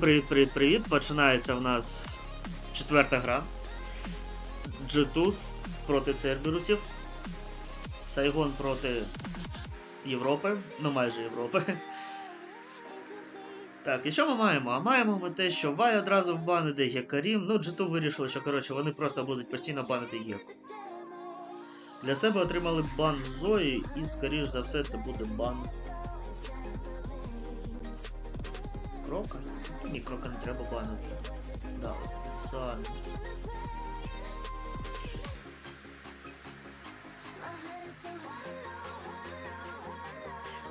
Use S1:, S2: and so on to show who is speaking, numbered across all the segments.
S1: Привіт-привіт-привіт! Починається в нас четверта гра. Джетус проти Церберусів. Сайгон проти Європи. Ну майже Європи. Так, і що ми маємо? А маємо ми те, що Вай одразу вбанити Гекарім. Ну, Джету вирішили, що коротше вони просто будуть постійно банити Геку. Для себе отримали бан Зої, і, скоріш за все, це буде бан. Крока? Ні, крока не треба банити. Да, саме.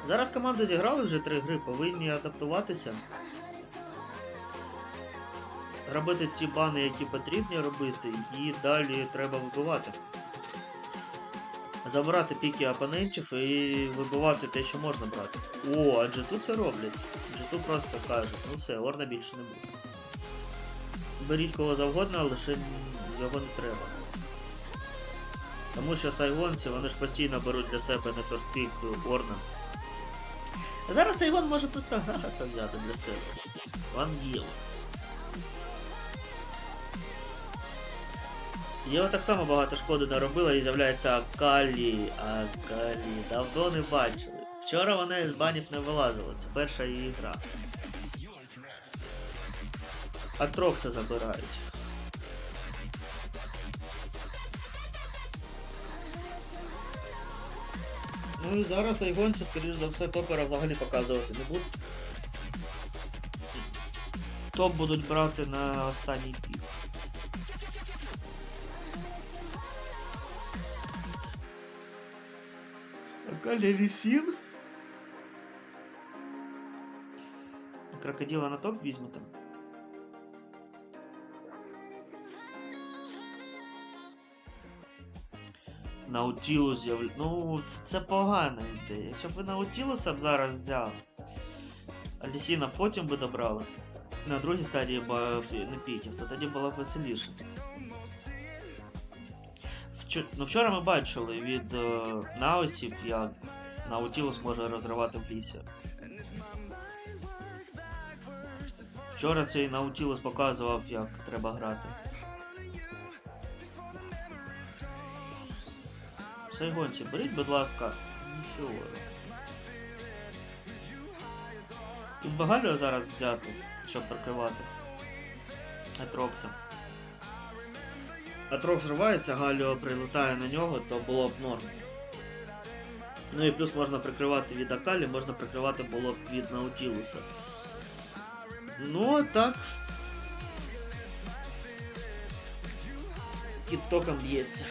S1: Зараз команди зіграли вже три гри, повинні адаптуватися. Робити ті бани, які потрібні робити, і далі треба вибивати. Забирати піки опонентів і вибивати те, що можна брати. О, а G2 це роблять. G2 просто каже, ну все, Орна більше не буде. Беріть кого завгодно, лише його не треба. Тому що сайгонці, вони ж постійно беруть для себе на ферстпік Орна. Зараз Сайгон може просто Граса взяти для себе. Ван Єло. Його так само багато шкоди наробила і з'являється Акалі. Акалі. Давно не бачили. Вчора вона з банів не вилазила, це перша її гра. Атрокса забирають. Ну і зараз айгонці, скоріш за все, топера взагалі показувати не будуть. Топ будуть брати на останній пік. Акалія Вісін. Крокодила на топ візьмете. Наутілус з'явля... Ну, це, це погана ідея. Якщо б ви Наутілуса б зараз взяли. Алісіна потім би добрали. На другій стадії ба- не піків, то тоді було б веселіше. Ну, вчора ми бачили від е, наусів, як Наутілус може розривати в лісі. Вчора цей Наутілус показував, як треба грати. Сайгонці, беріть, будь ласка, Фіору. Тут Багаліо зараз взяти, щоб прикривати. Атрокса. Атрокс зривається, Галіо прилетає на нього, то було б норм. Ну і плюс можна прикривати від Акалі, можна прикривати було б від Наутілуса. Ну, а так. Кіт током б'ється.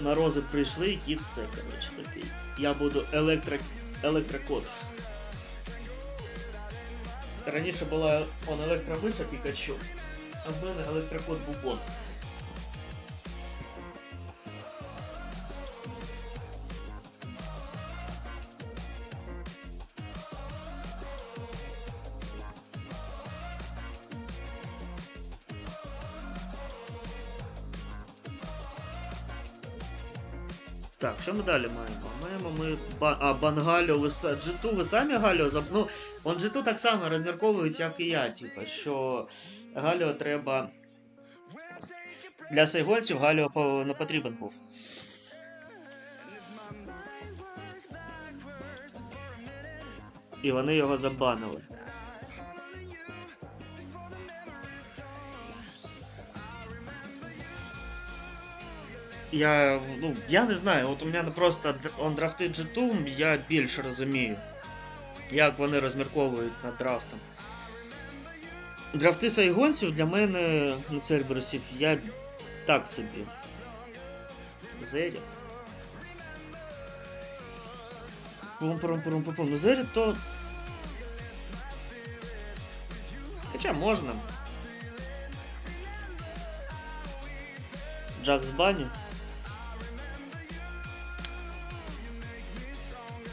S1: Морози прийшли і кіт все, коротше, такий. Я буду електро... електрокот. Раніше була он електромиша Пікачу, а в мене електрокот Бубон. Так, що ми далі маємо? А, Бангальо, ви. Джиту, ви самі Галіо заб... Ну, он Джиту так само розмірковують, як і я, типа, що Галіо треба. Для сайгольців Галіо не потрібен був. І вони його забанили. Я, ну, я не знаю, от у мене просто он драфти G2, я більше розумію, як вони розмірковують над драфтом. Драфти сайгонців для мене, ну, Церберусів, я так собі. Зері. пум пум пум пум пум Ну Зері то. Хоча можна. Джак з баню.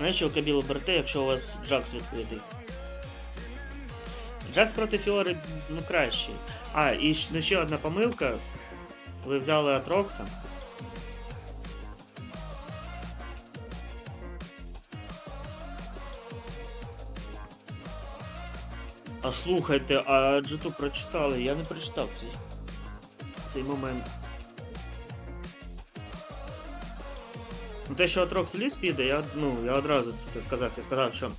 S1: Навіщо ви кабілу берете, якщо у вас Джакс відкритий? Джакс проти Фіори ну кращий. А, і ну, ще одна помилка. Ви взяли Атрокса. А слухайте, а джиту прочитали, я не прочитав цей, цей момент. Ну, те, що Атрокс ліс піде, я, ну, я одразу це сказав. Я сказав, що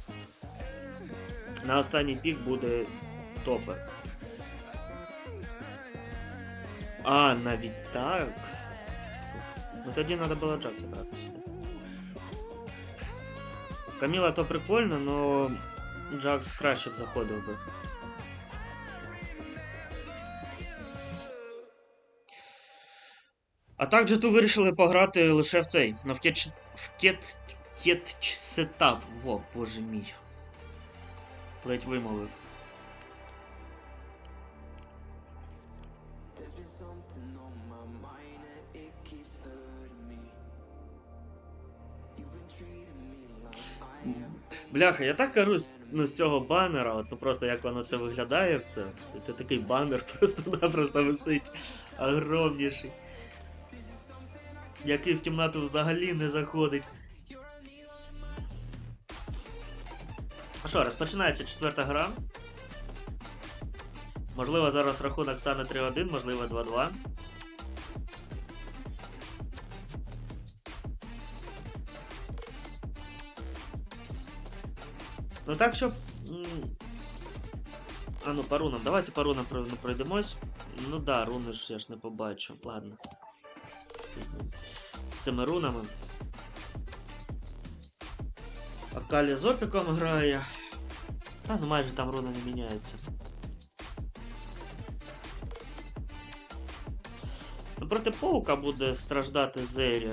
S1: на останній пік буде топер. А, навіть так. Ну тоді треба було Джакса брати сюди. Каміла то прикольно, но Джакс краще б заходив би. А так же ту вирішили пограти лише в цей. Ну, в кетч... в кет... кетч сетап. Во, боже мій. Ледь вимовив. Бляха, я так кажу ну, з цього банера, от, ну просто як воно це виглядає все. Це, це такий банер просто-напросто висить огромніший. Який в кімнату взагалі не заходить. Ну що, розпочинається четверта гра. Можливо, зараз рахунок стане 3-1, можливо 2-2. Ну так, щоб. А ну, по рунам. Давайте по рунам пройдемось. Ну да, руни ж я ж не побачу. Ладно. З цими рунами. Акалі з опіком грає. Та ну майже там руна не міняється. Ну, проти паука буде страждати Зері.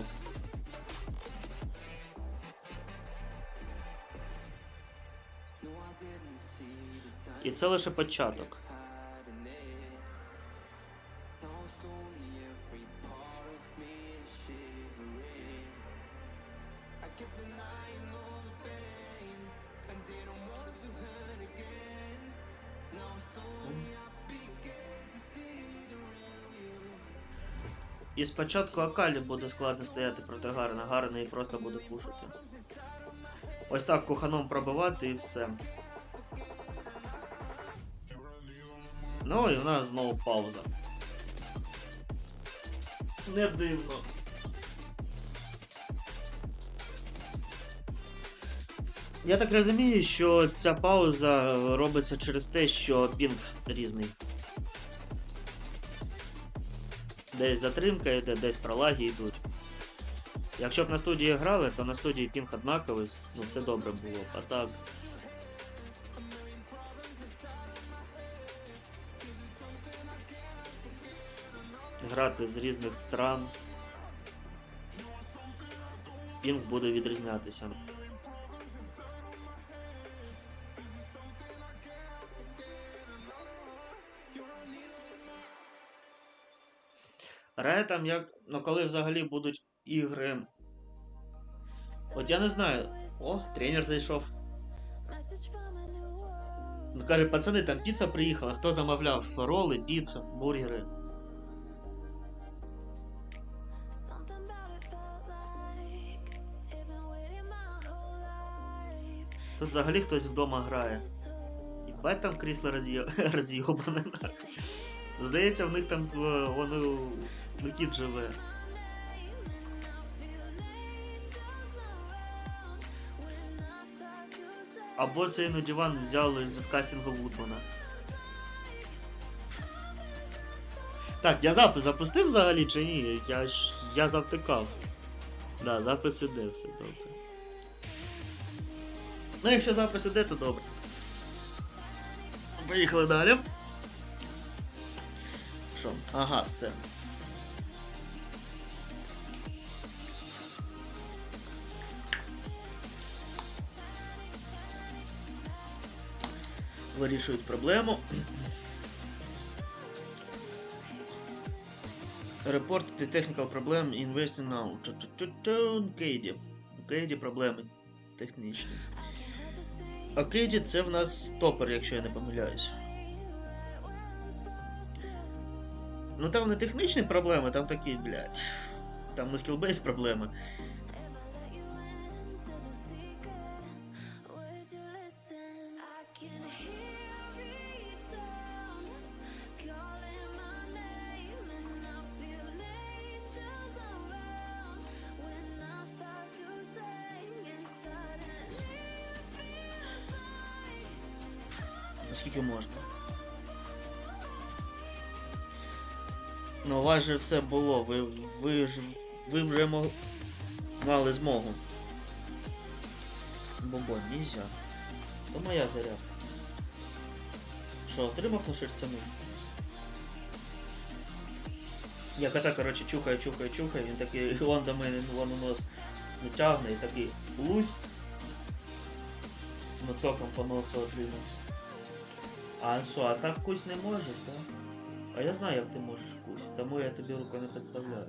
S1: І це лише початок. І спочатку Акалі буде складно стояти проти Гарна. Гарна її просто буде пушити. Ось так куханом пробивати і все. Ну і в нас знову пауза. Не дивно. Я так розумію, що ця пауза робиться через те, що пінг різний. Десь затримка йде, десь пролаги йдуть. Якщо б на студії грали, то на студії пінг однаковий, ну все добре було. б. А так. Грати з різних стран. Пінг буде відрізнятися. Грає там як. Ну коли взагалі будуть ігри. От я не знаю. О, тренер зайшов. Ну каже, пацани, там піца приїхала. Хто замовляв роли, піцу, бургери? Тут взагалі хтось вдома грає. Бать там крісло роз'є- роз'єбане нахуй. Здається, в них там е, воно ну, кіт живе. Або цей ну, диван взяли з кастингу Вудмана. Так, я запис запустив взагалі чи ні? Я ж я завтикав. Да, запис іде, все добре. Ну, якщо запис іде, то добре. Поїхали далі. Що? Ага, все. Вирішують проблему. Report the technical problem investing now. Кейді. У Кейді проблеми технічні. А Кейді це в нас топер, якщо я не помиляюсь. Ну там не технічні проблеми, там такі, блядь. Там не скілбейс проблеми. Ну, у вас же все було, ви, ви ж ви вже мо- мали змогу. Бомбон, нельзя. То моя зарядка. Що, отримав на шерстяну? Я кота, короче, чухає, чухає, чухає, він такий, вон до мене, вон у нос не тягне і такий лусь. Ну током по носу отримав. А що, а так кусь не можеш, так? А я знаю, як ти можеш тому я тобі руку не представляю.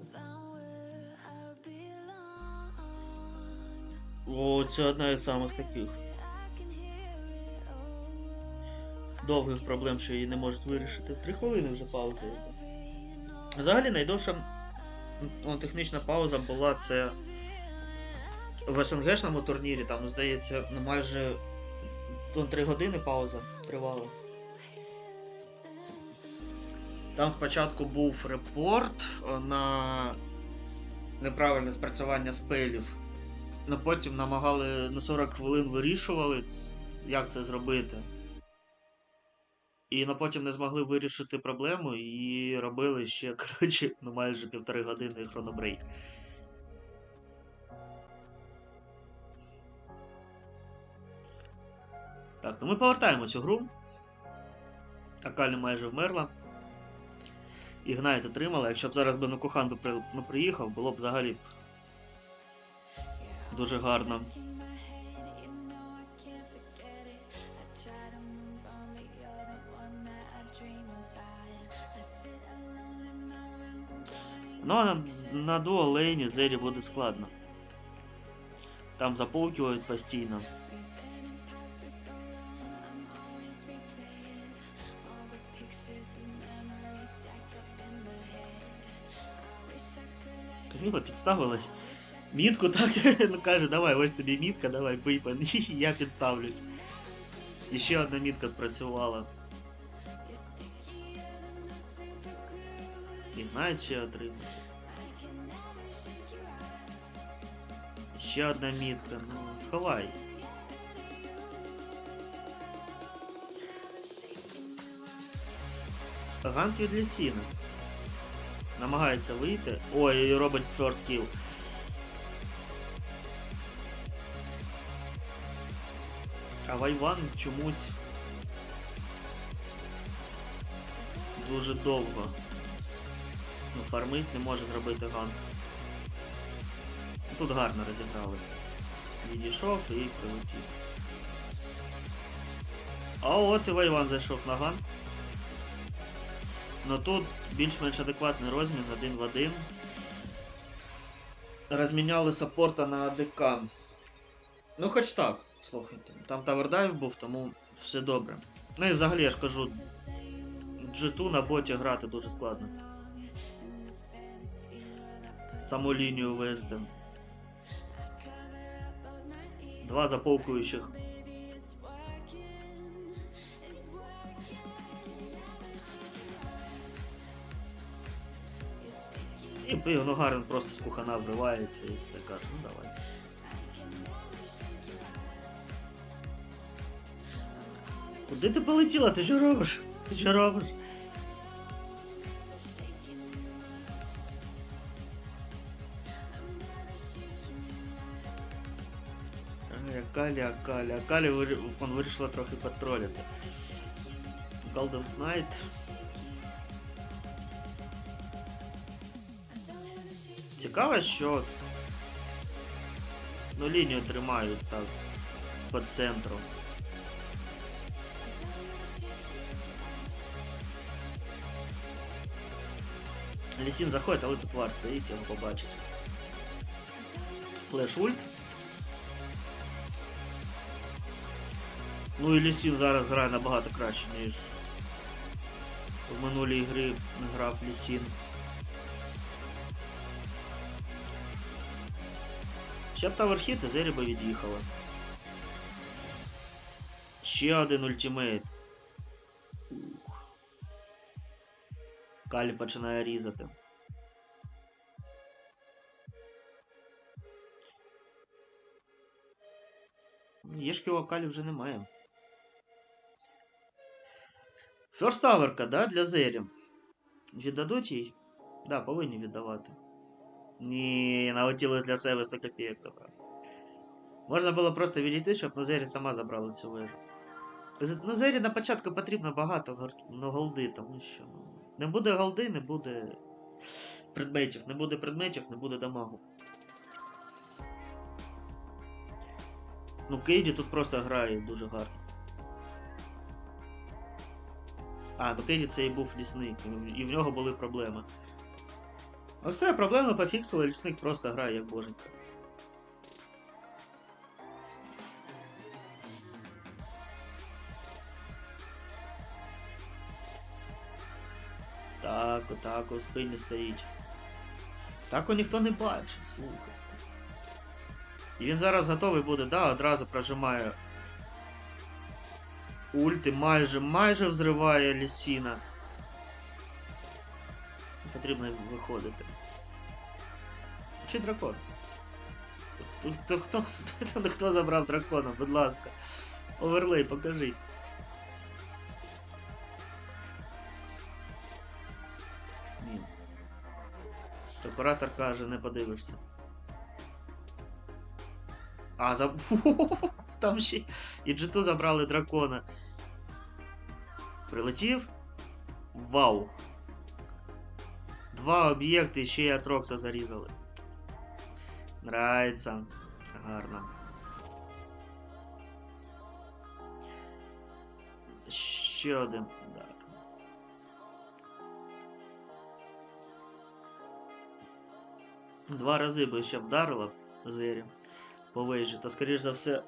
S1: О, це одна із самих таких. Довгих проблем, що її не можуть вирішити. Три хвилини вже пауза. Взагалі найдовша ну, технічна пауза була це в СНГшному турнірі, там, здається, ну, майже ну, 3 години пауза тривала. Там спочатку був репорт е, на неправильне спрацювання спелів. Ну потім намагали на 40 хвилин вирішували, як це зробити. І на потім не змогли вирішити проблему і робили ще, коротше, ну майже півтори години хронобрейк. Так, ну ми повертаємось у гру. Акалі майже вмерла. Ігнайт отримала. Якщо б зараз би Нукухан би при... ну, приїхав, було б взагалі б дуже гарно. Ну а на, на дуо Зері буде складно. Там заполкивають постійно. Каміла підставилась. Мітку так ну каже, давай, ось тобі мітка, давай бий по ній, і я підставлюсь. І ще одна мітка спрацювала. Ігнайт ще отримав. Ще одна мітка, ну сховай. Ганк від Лісіна. Намагається вийти. Ой, робить first kill. А Вайван чомусь дуже довго. Ну, фармить не може зробити ганк. Тут гарно розіграли. Відійшов і прилетів. А от і Вайван зайшов на ганк. Но тут більш-менш адекватний розмін один в один. Розміняли саппорта на АДК. Ну хоч так, слухайте. Там тавердайв був, тому все добре. Ну і взагалі я ж кажу, G2 на боті грати дуже складно. Саму лінію вести. Два заполкуючих. І ну, Гарен просто з кухана вривається і все каже, ну давай. Куди ти полетіла? Ти що робиш? Ти що робиш? Ай, Акалі, Акалі. Акалі вирі- он вирішила трохи потролити. Golden Knight. Цікаво, що ну, лінію тримають так по центру. Лісін заходить, але тут вар стоїть, його побачить. Флеш ульт. Ну і Лісін зараз грає набагато краще, ніж в минулій грі грав Лісін. Ще б таверхіт і Зері би від'їхала. Ще один ультимейт. Ух. Калі починає різати. Єшки у Акалі вже немає. Ферставерка, да, для Зері. Віддадуть їй? Да, повинні віддавати. Ні, наутілось для себе 100 копійок забрав. Можна було просто відійти, щоб Нозері сама забрала цю вежу. Нозері на початку потрібно багато ну, голди, тому що. ну, Не буде голди, не буде предметів. Не буде предметів, не буде дамагу. Ну, Кейді тут просто грає дуже гарно. А, ну Кейді це і був лісник, і в нього були проблеми. А все, проблеми пофіксили, лісник просто грає як боженька. Так, отак, у спині стоїть. Так ніхто не бачить, слухайте. І він зараз готовий буде, да, одразу прожимає ульти, майже, майже взриває лісіна. Потрібно виходити. Чи дракон? Хто, хто, хто, хто, забрав дракона, будь ласка. Оверлей, покажіть. Ні. Оператор каже, не подивишся. А, за... Там ще і джиту забрали дракона. Прилетів. Вау. Два об'єкти ще й Атрокса зарізали. Нравиться. Гарно. Ще один. Два рази би ще вдарила Зері по вежі, то скоріш за все,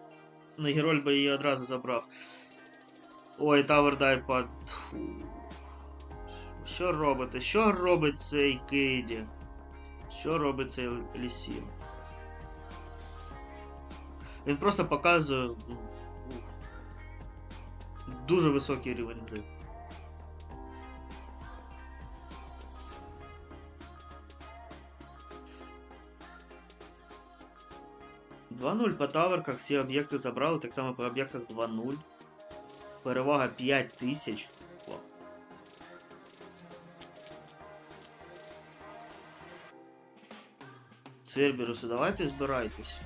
S1: на Героль би її одразу забрав. Ой, Тавер дай по. Фу. Що робите? Що робить цей Кейді? Що робить цей Лісін? Він просто показує дуже високий рівень гри. Два 0 по таверках, всі об'єкти забрали, так само по об'єктах 2-0. Перевага 5000. О. Церберуси, давайте збирайтесь.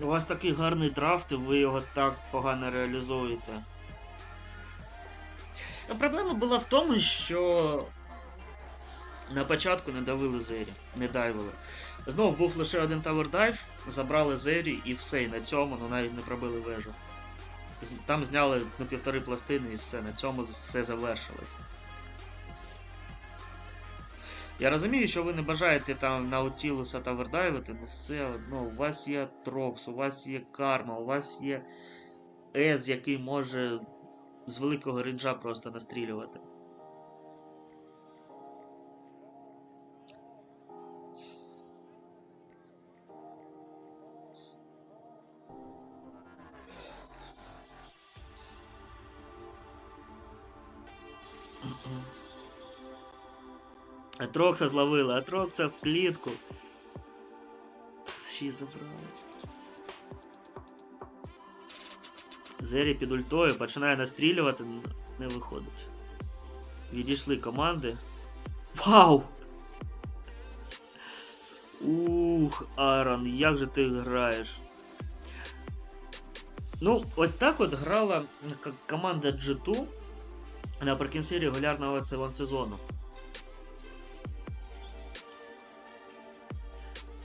S1: У вас такий гарний драфт, і ви його так погано реалізуєте. Проблема була в тому, що на початку не давили Зері, не дайвили. Знов був лише один Dive, забрали Зері і все, і на цьому ну, навіть не пробили вежу. Там зняли ну, півтори пластини і все, на цьому все завершилось. Я розумію, що ви не бажаєте там Наутілуса тавердайвити, але все одно у вас є Трокс, у вас є карма, у вас є Ез, який може з великого ринджа просто настрілювати. Атрокса зловили, Атрокса в клітку. Ще забрали. Зері під ультою починає настрілювати, не виходить. Відійшли команди. Вау! Ух, Арон, як же ти граєш? Ну, ось так от грала команда G2 наприкінці регулярного сезон- сезону.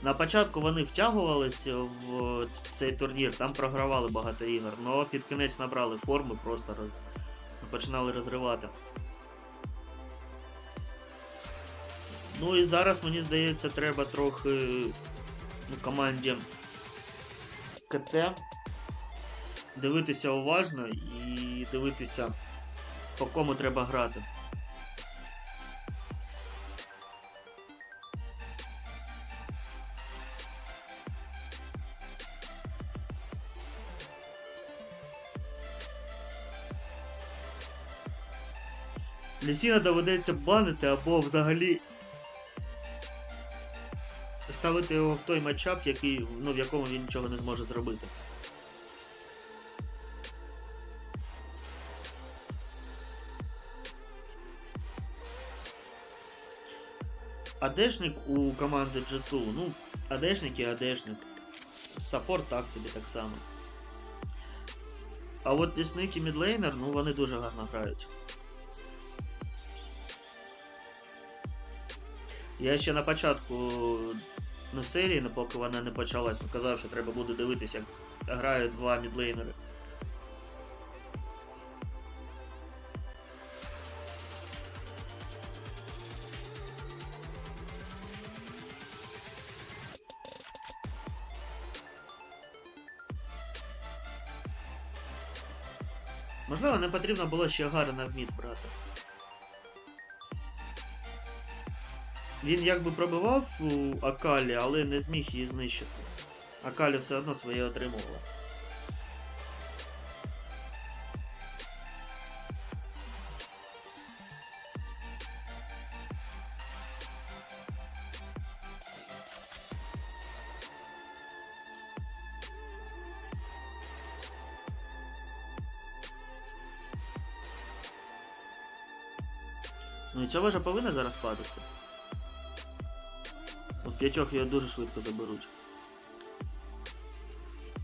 S1: На початку вони втягувалися в цей турнір, там програвали багато ігор, але під кінець набрали форми, просто роз... починали розривати. Ну і зараз, мені здається, треба трохи ну, команді КТ дивитися уважно і дивитися, по кому треба грати. Лісіна доведеться банити або взагалі ставити його в той матчап, який, ну, в якому він нічого не зможе зробити. АДшник у команди G2, ну, АДшник і АДшник. Саппорт так собі так само. А от лісник і мідлейнер, ну вони дуже гарно грають. Я ще на початку ну, серії, ну, поки вона не почалась, ну, казав, що треба буде дивитися, як грають два мідлейнери. Можливо, не потрібно було ще Гарена в мід брати. Він якби пробивав у Акалі, але не зміг її знищити. Акалі все одно своє отримувала. Ну і ця вежа повинна зараз падати. П'ятьох його дуже швидко заберуть.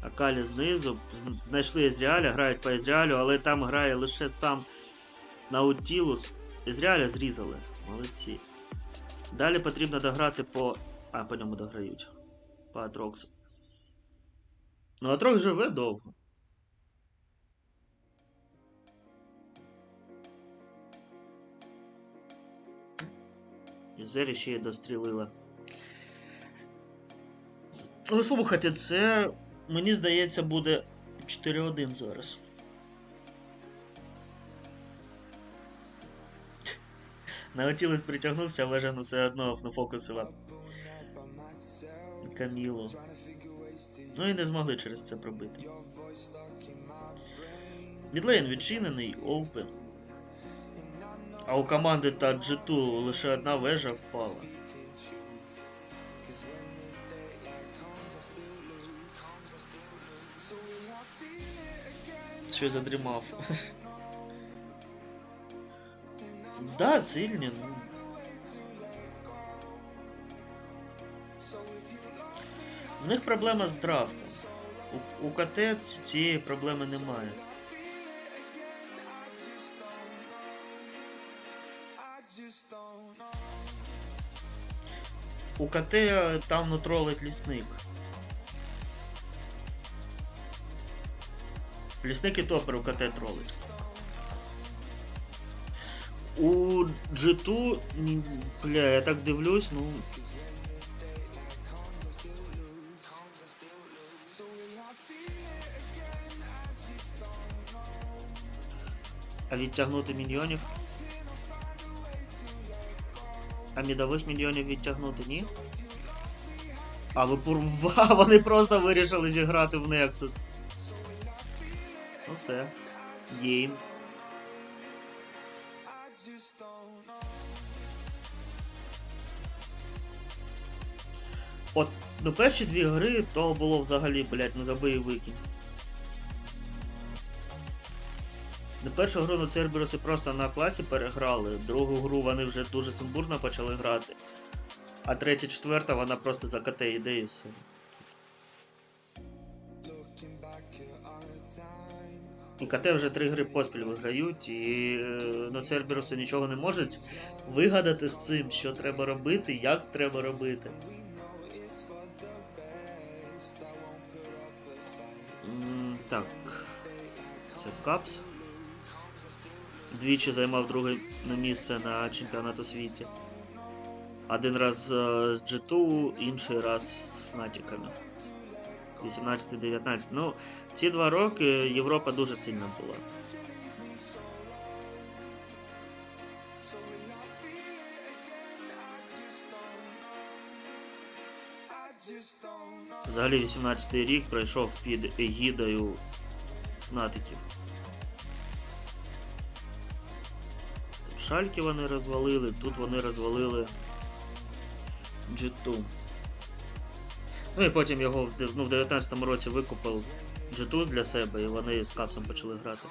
S1: Акалі знизу. Знайшли Езріаля, грають по Езріалю, але там грає лише сам Наутілус. Езріаля зрізали. Молодці. Далі потрібно дограти по. А, по ньому дограють. По Атроксу. Ну, Атрокс живе довго. І Зері ще й дострілила. Ну, слухайте, це, мені здається, буде 4-1 зараз. Наутілес притягнувся, вважаю, ну все одно нафокусила Камілу. Ну і не змогли через це пробити. Мідлейн відчинений, open. А у команди та G2 лише одна вежа впала. Що задрімав? да, сильні, ну. В них проблема з драфтом. У, у КТ цієї проблеми немає. У КТ там ну, тролить лісник. Лісник і топер у КТ тролить. У G2, бля, я так дивлюсь, ну. А відтягнути мільйонів? А мідових мільйонів відтягнути, ні? А ви пурва, вони просто вирішили зіграти в Nexus. Ну все. Гейм. От, ну перші дві гри то було взагалі, блять, ну забий викинь. На першу гру ну Церберуси просто на класі переграли, другу гру вони вже дуже сумбурно почали грати. А третя, четверта, вона просто за КТ йде і все. І КТ вже три гри поспіль виграють, і е, ну, Церберуси нічого не можуть вигадати з цим, що треба робити, як треба робити. Так. Це Капс. Двічі займав друге місце на чемпіонату світі. Один раз е, з G2, інший раз з Фнатіками. 18-19. Ну, ці два роки Європа дуже сильна була. Взагалі 18-й рік пройшов під егідою Фнатиків. Шальки вони розвалили, тут вони розвалили G2. Ну і потім його ну, в 19-му році викупив G2 для себе, і вони з капсом почали грати.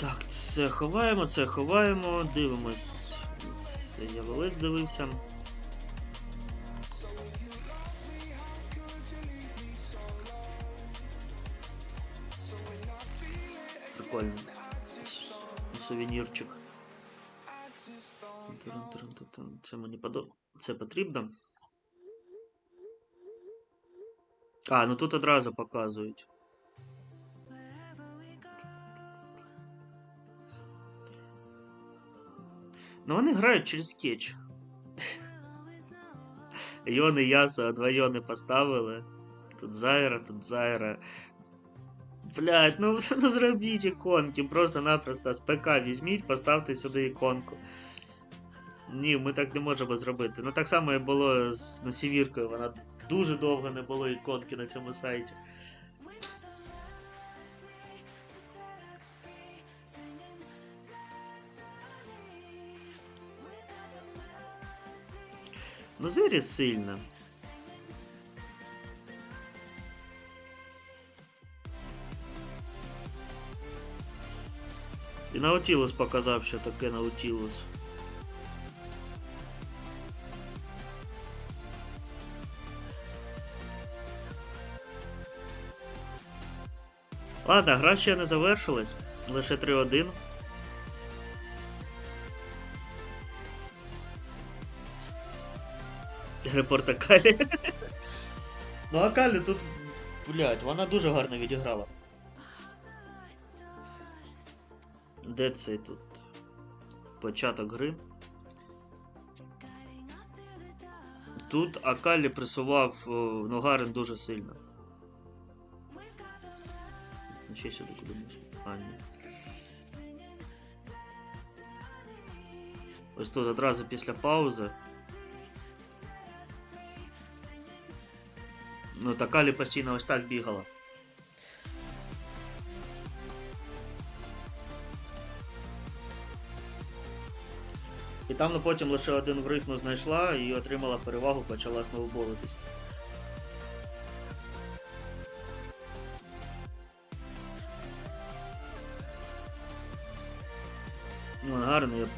S1: Так, це ховаємо, це ховаємо, дивимось. Це я велець дивився. Це мені подо... Це потрібно. А, ну тут одразу показують. Ну вони грають через скетч. Йон і Ясо два йони поставили. Тут Зайра, тут Зайра. Блять, ну, ну зробіть іконки, просто-напросто з ПК візьміть, поставте сюди іконку. Ні, ми так не можемо зробити. Ну так само і було з Носівіркою, вона дуже довго не було іконки на цьому сайті. Ну, Зері сильно. І Наутілус показав, що таке Наутілус. Ладно, гра ще не завершилась. Лише 3-1. Репорт Акалі. ну Акалі тут, блядь, вона дуже гарно відіграла. Де цей тут? Початок гри. Тут Акалі пресував о, Ногарин дуже сильно. Ну, Ще сюди. Ось тут одразу після паузи. Ну, та Калі постійно ось так бігала. І там ну, потім лише один врив ну, знайшла і отримала перевагу, почала сноуболитись. Ну,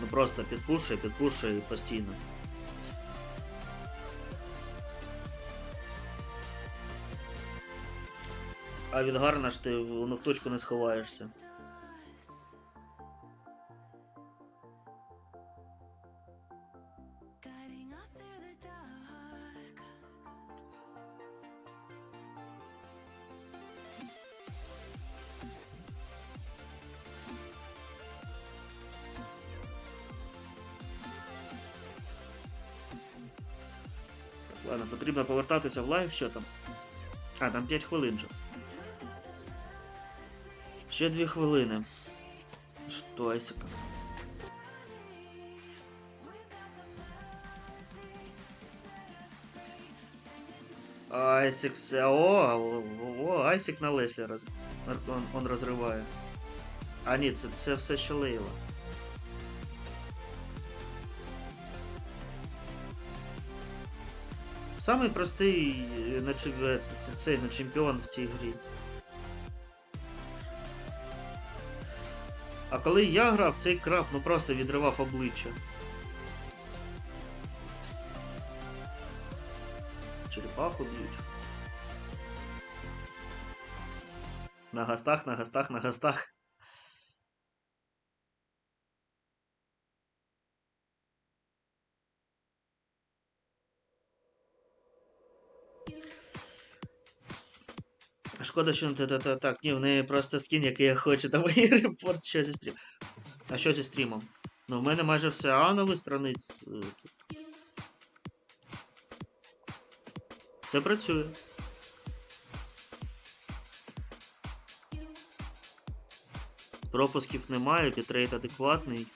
S1: ну просто підпушує, підпушує постійно. А від гарна ж ти ну, в точку не сховаєшся. Потрібно в лайв, що там. А, там 5 хвилин же. Ще 2 хвилини. Що, Айсика? Айсик, все. О, о, о, Айсик на Леслі роз... он, он розриває. А ні, це, це все ще Лейла. Самий простий е, е, цей на чемпіон в цій грі. А коли я грав, цей краб ну просто відривав обличчя. Черепаху б'ють. На гастах, на гастах, на гастах. Шкода, що не та та так, ні, в неї просто скін, який я хочу, там і репорт, що зі стрім. А що зі стрімом? Ну, в мене майже все анові страниць е. Все працює. Пропусків немає, бітрейт адекватний.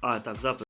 S1: А, так, запис.